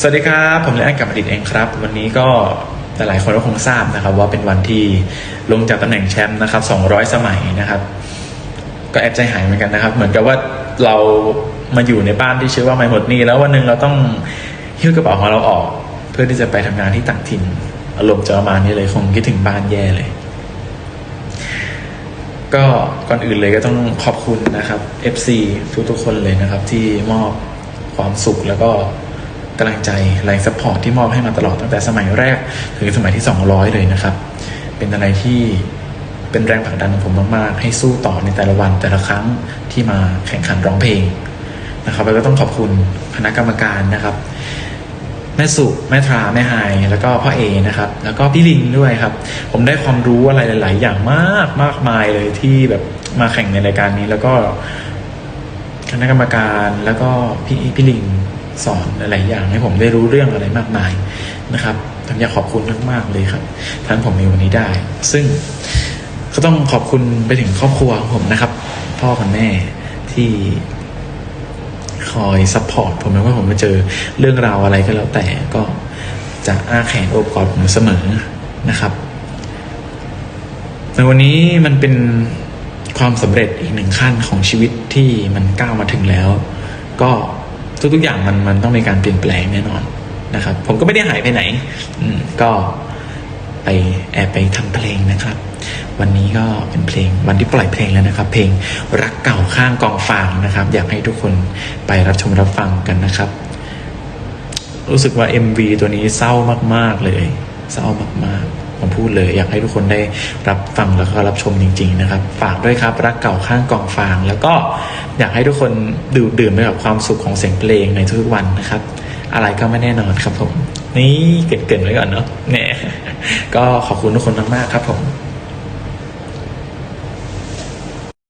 สวัสดีครับ ผมเลอันกับอดิตเองครับ วันนี้ก็หลายๆคนก็คงทราบนะครับ ว่าเป็นวันที่ลงจากตำแหน่งแชมป์นะครับ 200 สมัยนะครับ ก็แอบใจหายเหมือนกันนะครับ เหมือนกับว่าเรามาอยู่ในบ้านที่ชื่อว่าไม่หมดนี่แล้ววันหนึ่งเราต้องหิ้วกระเป๋าของเราออก เพื่อที่จะไปทำงานที่ต่างถิ่น อารมณ์จะประมาณนี้เลยคงคิดถึงบ้านแย่เลย ก็ก่อนอื่นเลยก็ต้องขอบคุณนะครับ FC ทุกๆคนเลยนะครับ ที่มอบความสุขแล้วก็ กำลังใจแรงซัพพอร์ตที่มอบให้มาตลอดตั้งแต่สมัยแรกถึงสมัยที่ 200 เลยนะครับ เป็นอะไรที่เป็นแรงผลักดันของผมมากๆ ให้สู้ต่อในแต่ละวันแต่ละครั้งที่มาแข่งขันร้องเพลงนะครับแล้วก็ต้องขอบคุณคณะกรรมการนะครับ แม่สุแม่ทราแม่ไฮแล้วก็พ่อเอนะครับ แล้วก็พี่ลิงด้วยครับ ผมได้ความรู้อะไรหลาย ๆ อย่างมากมากมายเลยที่แบบมาแข่งในรายการนี้แล้วก็คณะกรรมการแล้วก็พี่พี่ลิง สอนหลาย ๆ อย่างให้ผมได้รู้เรื่องอะไรมากมายนะครับผมอยากขอบคุณมาก ๆ เลยครับท่านผมมีวันนี้ได้ ซึ่งก็ต้องขอบคุณไปถึงครอบครัวของผมนะครับ พ่อกับแม่ที่คอยซัพพอร์ตผมไม่ว่าผมมาเจอเรื่องราวอะไรก็แล้วแต่ก็จะอ้าแขนโอบกอดผมเสมอนะครับในวันนี้มันเป็นความสำเร็จอีกหนึ่งขั้นของชีวิตที่มันก้าวมาถึงแล้ว ก็ ทุก ๆ อย่างมันมันต้องมีการเปลี่ยนแปลงแน่นอนนะครับ ผมก็ไม่ได้หายไปไหน อืมก็ไปแอบไปทำเพลงนะครับ วันนี้ก็เป็นเพลงวันที่ปล่อยเพลงแล้วนะครับ เพลงรักเก่าข้างกองฟางนะครับ อยากให้ทุกคนไปรับชมรับฟังกันนะครับ รู้สึกว่า MV ตัวนี้เศร้ามาก ๆ เลย เศร้ามาก ๆ ผมพูดเลย อยากให้ทุกคนได้รับฟังแล้วก็รับชมจริง ๆ นะครับ ฝากด้วยครับรักเก่าข้างกองฟาง แล้วก็อยากให้ทุกคนดื่มดื่มไปกับความสุขของเสียงเพลงในทุกวันนะครับ อะไรก็ไม่แน่นอนครับผม นี่เกิดเกินไว้ก่อนเนาะเนี่ยก็ขอบคุณทุกคนมากๆครับผม